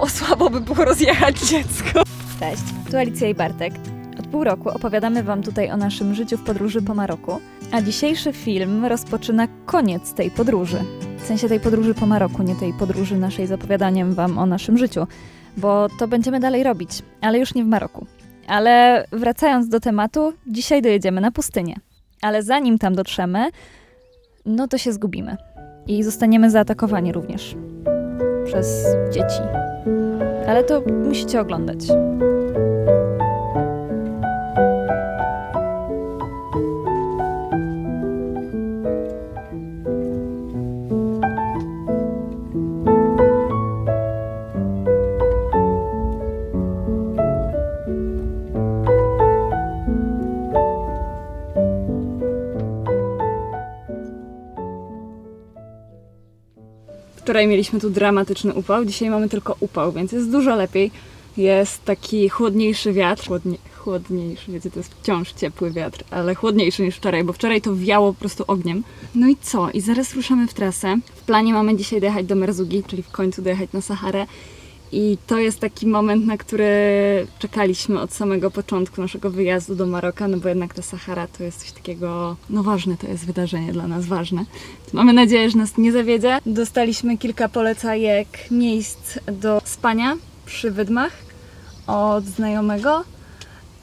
O, słabo by było rozjechać dziecko. Cześć, tu Alicja i Bartek. Od pół roku opowiadamy Wam tutaj o naszym życiu w podróży po Maroku, a dzisiejszy film rozpoczyna koniec tej podróży. W sensie tej podróży po Maroku, nie tej podróży naszej z opowiadaniem Wam o naszym życiu, bo to będziemy dalej robić, ale już nie w Maroku. Ale wracając do tematu, dzisiaj dojedziemy na pustynię. Ale zanim tam dotrzemy, no to się zgubimy. I zostaniemy zaatakowani również przez dzieci. Ale to musicie oglądać. Wczoraj mieliśmy tu dramatyczny upał, dzisiaj mamy tylko upał, więc jest dużo lepiej. Jest taki chłodniejszy wiatr. Chłodnie, chłodniejszy, wiecie, to jest wciąż ciepły wiatr, ale chłodniejszy niż wczoraj, bo wczoraj to wiało po prostu ogniem. No i co? I zaraz ruszamy w trasę. W planie mamy dzisiaj dojechać do Merzugi, czyli w końcu dojechać na Saharę. I to jest taki moment, na który czekaliśmy od samego początku naszego wyjazdu do Maroka, no bo jednak ta Sahara to jest coś takiego, no ważne to jest wydarzenie dla nas, ważne. Mamy nadzieję, że nas nie zawiedzie. Dostaliśmy kilka polecajek miejsc do spania przy wydmach od znajomego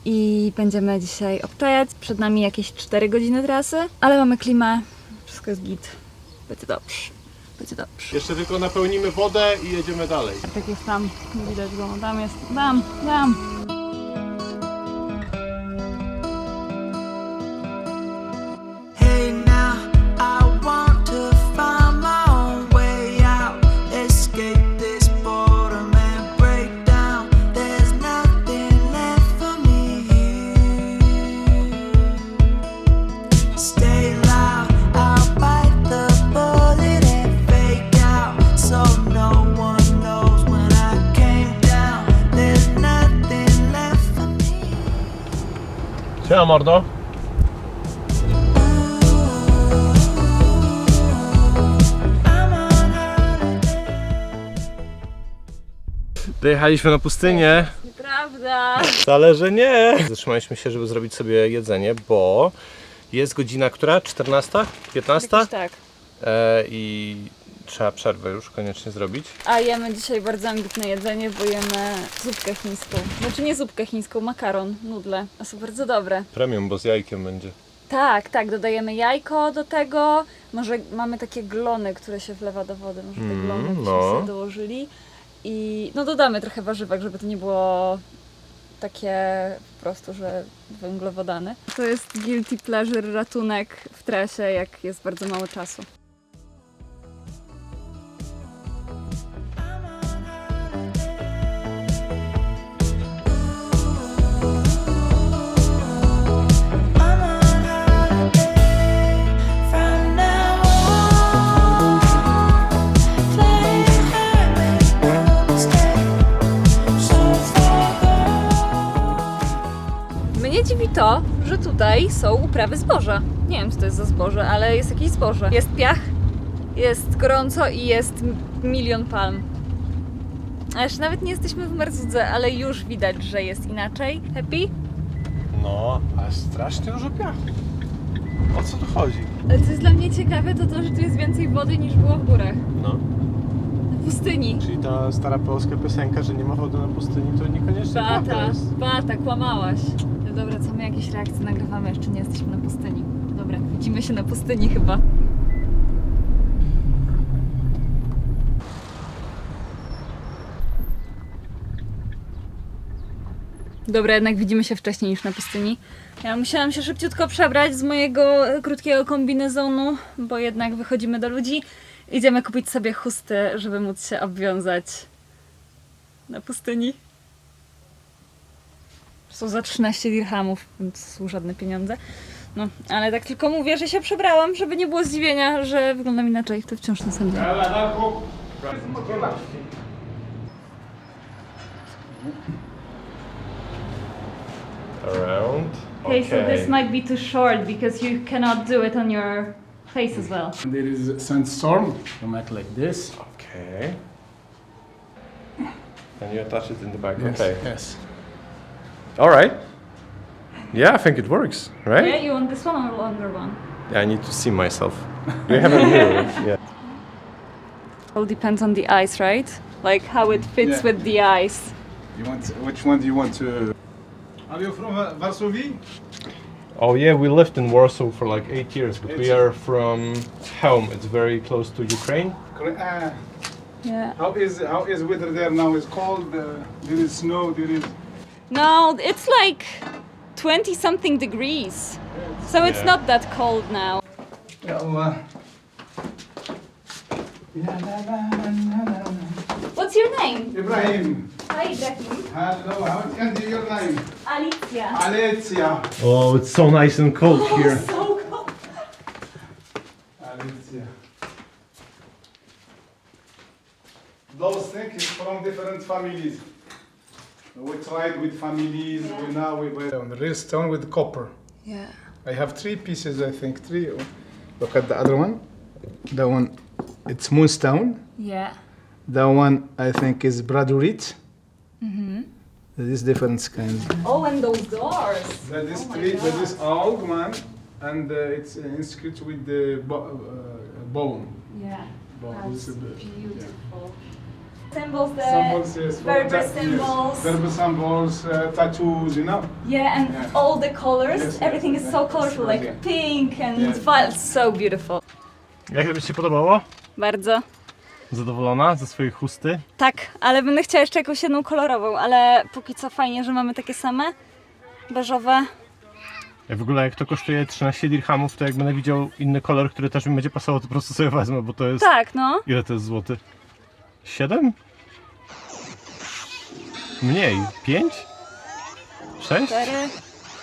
i będziemy dzisiaj obczajać. Przed nami jakieś 4 godziny trasy, ale mamy klimę, wszystko jest git. Będzie dobrze, będzie dobrze. Jeszcze tylko napełnimy wodę i jedziemy dalej. Tak jest tam, nie widać go, tam jest, tam, tam. Siema mordo. Dojechaliśmy na pustynię. Prawda. Wcale, że nie. Zatrzymaliśmy się, żeby zrobić sobie jedzenie, bo jest godzina która? 14? 15? Jakoś tak. E, I trzeba przerwę już koniecznie zrobić. A jemy dzisiaj bardzo ambitne jedzenie, bo jemy zupkę chińską. Znaczy nie zupkę chińską, makaron, nudle. A są bardzo dobre. Premium, bo z jajkiem będzie. Tak, tak, dodajemy jajko do tego. Może mamy takie glony, które się wlewa do wody. Może te Mm, glony byśmy no. sobie dołożyli. I no dodamy trochę warzywek, żeby to nie było takie po prostu, że węglowodany. To jest guilty pleasure, ratunek w trasie, jak jest bardzo mało czasu. Są uprawy zboża. Nie wiem, co to jest za zboże, ale jest jakieś zboże. Jest piach, jest gorąco i jest milion palm. A jeszcze nawet nie jesteśmy w Merzudze, ale już widać, że jest inaczej. Happy? No, ale strasznie dużo piachu. O co tu chodzi? Ale co jest dla mnie ciekawe, to to, że tu jest więcej wody niż było w górach. No, Na pustyni. czyli ta stara polska piosenka, że nie ma wody na pustyni, to niekoniecznie prawda Bata, jest. bata, kłamałaś. Dobra, co my jakieś reakcje nagrywamy, jeszcze nie jesteśmy na pustyni. Dobra, widzimy się na pustyni chyba. Dobra, jednak widzimy się wcześniej niż na pustyni. Ja musiałam się szybciutko przebrać z mojego e, krótkiego kombinezonu, bo jednak wychodzimy do ludzi. Idziemy kupić sobie chusty, żeby móc się obwiązać na pustyni. Są za 13 dirhamów, więc są żadne pieniądze. No, ale tak tylko mówię, że się przebrałam, żeby nie było zdziwienia, że wyglądam inaczej. To wciąż na sam dzień. Around. Okay, so this might be too short because you cannot do it on your face as well. There is a sandstorm. You make like this. Okay. And you attach it in the back. Yes, Okay. Yes. All right. Yeah, I think it works, right? Yeah, you want this one or longer one? Yeah, I need to see myself. Do you have a mirror? Yeah. All depends on the ice, right? Like how it fits Yeah. with the ice. You want which one do you want to? Are you from uh, Varsovie? Oh yeah, we lived in Warsaw for like eight years, but we Eight. are from home. It's very close to Ukraine. Cor- Uh, Yeah. how is how is weather there now? It's cold. Uh, there is snow. There is. No, it's like 20 something degrees. So it's Yeah. not that cold now. Uh. What's your name? Ibrahim. Hi, Ibrahim. Hello. How can you your name? Alicia. Alicia. Oh, it's so nice and cold here. so cold. Alicia. Those things is from different families. We tried with families. We now we buy on the real stone with copper. Yeah. I have three pieces, I think. Three. Look at the other one. That one, it's moonstone. Yeah. That one, I think, is bradurite. Mm-hmm. These different kinds. Oh, and those doors. That is Oh my three. That is old one, and uh, it's uh, inscribed with the bo- uh, bone. Yeah. Bone. That's This is the- beautiful. Symbols yeah. there. Symbols, yes. Berber that- yes. symbols. Berber symbols, uh, tattoos, you know. Yeah, and Yeah. all the colors. Yes, Everything yes, is so yes. colorful, Yeah. like pink and Yeah. violet. So beautiful. Jak to Ci się podobało? Bardzo. Zadowolona ze swojej chusty? Tak, ale będę chciała jeszcze jakąś jedną kolorową, ale póki co fajnie, że mamy takie same. Beżowe. W ogóle jak to kosztuje 13 dirhamów, to jak będę widział inny kolor, który też mi będzie pasował, to po prostu sobie wezmę, bo to jest... Tak, no. Ile to jest złoty? 7? Mniej. 5? 6? Cztery.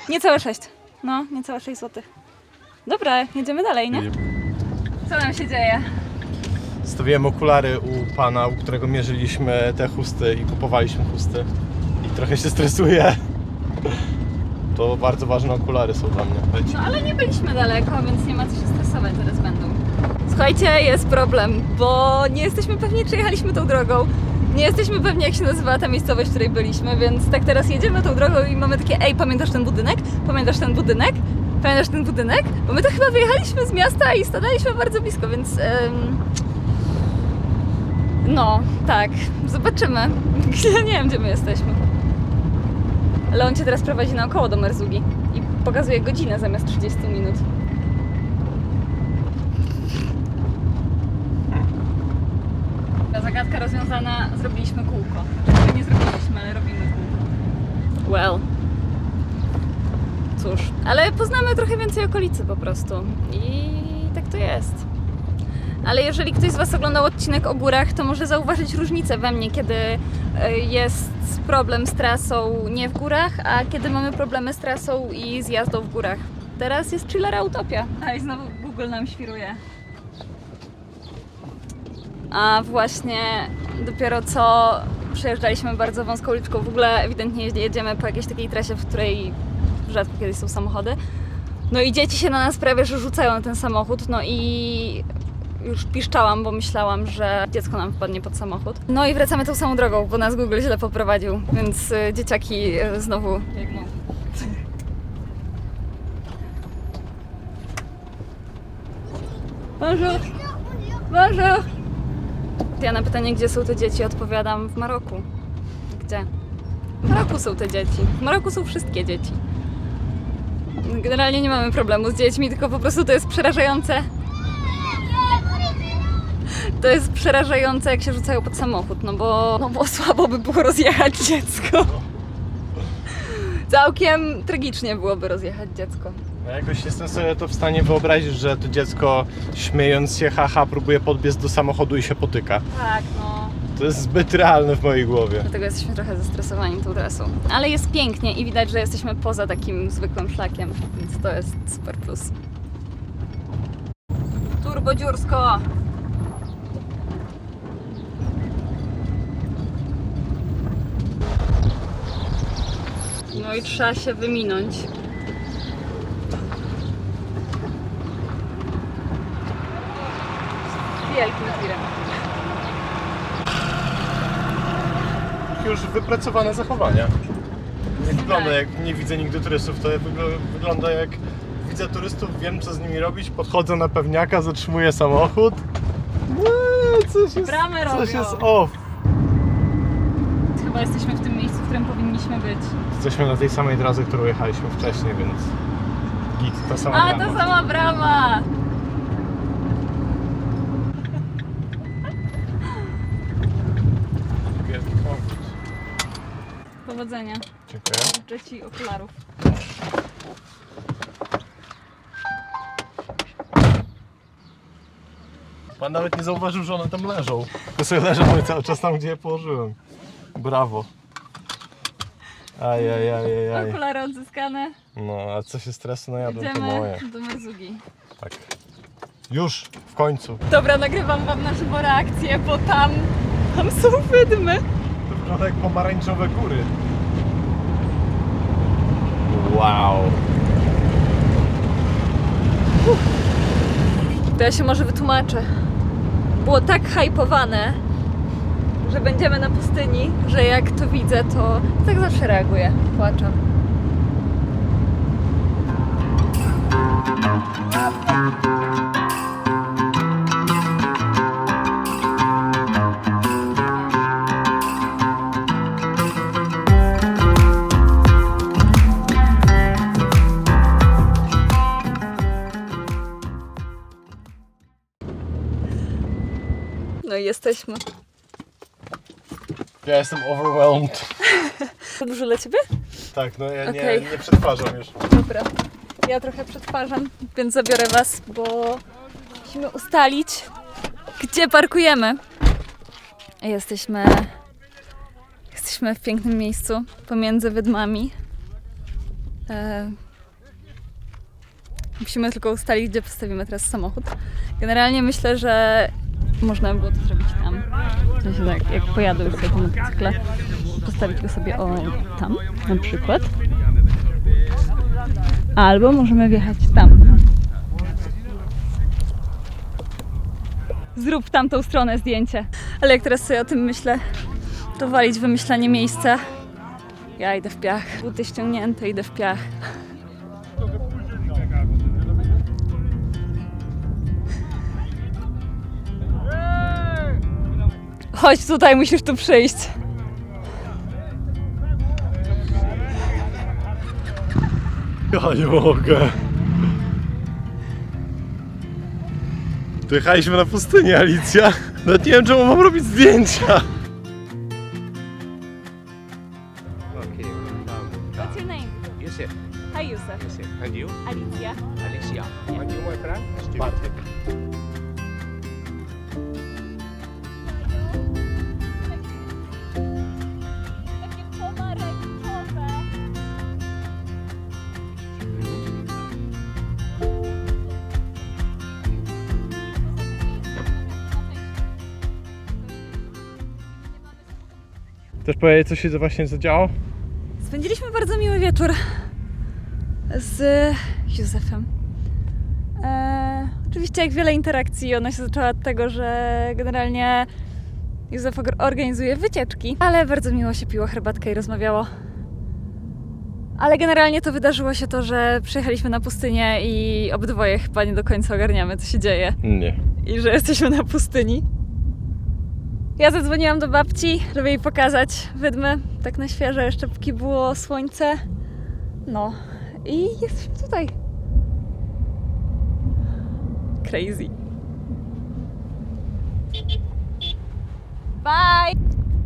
Niecałe sześć. No, niecałe sześć złotych. Dobra, jedziemy dalej, nie? Co nam się dzieje? Stawiłem okulary u pana, u którego mierzyliśmy te chusty i kupowaliśmy chusty. I trochę się stresuję. To bardzo ważne okulary są dla mnie. No ale nie byliśmy daleko, więc nie ma co się stresować, zaraz będą. Słuchajcie, jest problem, bo nie jesteśmy pewni, czy jechaliśmy tą drogą. Nie jesteśmy pewni, jak się nazywała ta miejscowość, w której byliśmy, więc tak teraz jedziemy tą drogą i mamy takie, ej, pamiętasz ten budynek? Pamiętasz ten budynek? Pamiętasz ten budynek? Bo my to chyba wyjechaliśmy z miasta i stanęliśmy bardzo blisko, więc... em, No, tak, zobaczymy. nie wiem, gdzie my jesteśmy. Ale on cię teraz prowadzi naokoło do Merzugi i pokazuje godzinę zamiast 30 minut. Zagadka rozwiązana, zrobiliśmy kółko. Znaczy, nie zrobiliśmy, ale robimy kółko. Well. Cóż, ale poznamy trochę więcej okolicy po prostu. I tak to jest. Ale jeżeli ktoś z Was oglądał odcinek o górach, to może zauważyć różnicę we mnie, kiedy e, jest problem z trasą nie w górach, a kiedy mamy problemy z trasą i z jazdą w górach. Teraz jest chillera utopia. A i znowu Google nam świruje. A właśnie dopiero co przejeżdżaliśmy bardzo wąską uliczką. W ogóle ewidentnie jedziemy po jakiejś takiej trasie, w której rzadko kiedyś są samochody. No i dzieci się na nas prawie że rzucają na ten samochód, no i już piszczałam, bo myślałam, że dziecko nam wpadnie pod samochód. No i wracamy tą samą drogą, bo nas Google źle poprowadził, więc y, dzieciaki y, znowu biegną. Bonjour! Bonjour! Ja na pytanie, gdzie są te dzieci, odpowiadam w Maroku. Gdzie? W Maroku są te dzieci. W Maroku są wszystkie dzieci. Generalnie nie mamy problemu z dziećmi, tylko po prostu to jest przerażające. To jest przerażające, jak się rzucają pod samochód, no bo, no bo słabo by było rozjechać dziecko. Całkiem tragicznie byłoby rozjechać dziecko. No jakoś jestem sobie to w stanie wyobrazić, że to dziecko śmiejąc się haha próbuje podbiec do samochodu i się potyka. Tak, no. To jest zbyt realne w mojej głowie. Dlatego jesteśmy trochę zestresowani tą trasą. Ale jest pięknie i widać, że jesteśmy poza takim zwykłym szlakiem, więc to jest super plus. Turbo dziursko! No i trzeba się wyminąć. Wielkim tirem. już wypracowane zachowania. Nie wygląda jak nie widzę nigdy turystów, to wygl- wygląda jak widzę turystów, wiem co z nimi robić, podchodzę na pewniaka, zatrzymuję samochód. Nie, coś jest, Bramy coś robią. jest off. Chyba jesteśmy w tym miejscu, w którym powinniśmy być. Jesteśmy na tej samej drodze, którą jechaliśmy wcześniej, więc git, ta sama A, brama. to sama brama! Powodzenia. Dziękuję. Życzę Ci okularów. Pan nawet nie zauważył, że one tam leżą. Tylko sobie leżą cały czas tam, gdzie je położyłem. Brawo. Ajajajajaj. Okulary odzyskane. No, a co się stresu najadłem, to Idziemy moje. do Merzugi. Tak. Już, w końcu. Dobra, nagrywam Wam na żywo reakcję, bo tam, tam są wydmy. To wygląda jak pomarańczowe góry. Wow. To ja się może wytłumaczę. Było tak hypowane, że będziemy na pustyni, że jak to widzę, to tak zawsze reaguję. Płaczę. No jesteśmy. Ja jestem overwhelmed. To dużo dla Ciebie? Tak, no ja nie, Okej. nie przetwarzam już. Dobra. Ja trochę przetwarzam, więc zabiorę Was, bo musimy ustalić, gdzie parkujemy. Jesteśmy, jesteśmy w pięknym miejscu pomiędzy wydmami. E, musimy tylko ustalić, gdzie postawimy teraz samochód. Generalnie myślę, że można by było to zrobić tam. W sensie tak, jak pojadę już sobie po motocykle, postawić go sobie o tam na przykład. Albo możemy wjechać tam. Zrób tamtą stronę zdjęcie. Ale jak teraz sobie o tym myślę, to walić wymyślanie miejsca. Ja idę w piach. Buty ściągnięte, idę w piach. Chodź tutaj, musisz tu przyjść. Ja nie mogę. Tu jechaliśmy na pustynię, Alicja. Nawet nie wiem, czemu mam robić zdjęcia. Chcesz powiedzieć, co się właśnie zadziało? Spędziliśmy bardzo miły wieczór z Józefem. E, oczywiście jak wiele interakcji, ona się zaczęła od tego, że generalnie Józef organizuje wycieczki, ale bardzo miło się piło herbatkę i rozmawiało. Ale generalnie to wydarzyło się to, że przyjechaliśmy na pustynię i obydwoje chyba nie do końca ogarniamy, co się dzieje Nie. i że jesteśmy na pustyni. Ja zadzwoniłam do babci, żeby jej pokazać wydmy, tak na świeżo, jeszcze póki było słońce. No i jesteśmy tutaj. Crazy. Bye!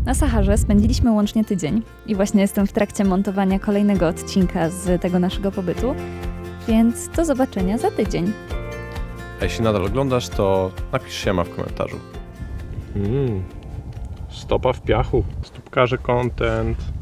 Na Saharze spędziliśmy łącznie tydzień i właśnie jestem w trakcie montowania kolejnego odcinka z tego naszego pobytu, więc do zobaczenia za tydzień. A jeśli nadal oglądasz, to napisz się ma w komentarzu. Mm. Stopa w piachu. Stópkarze content.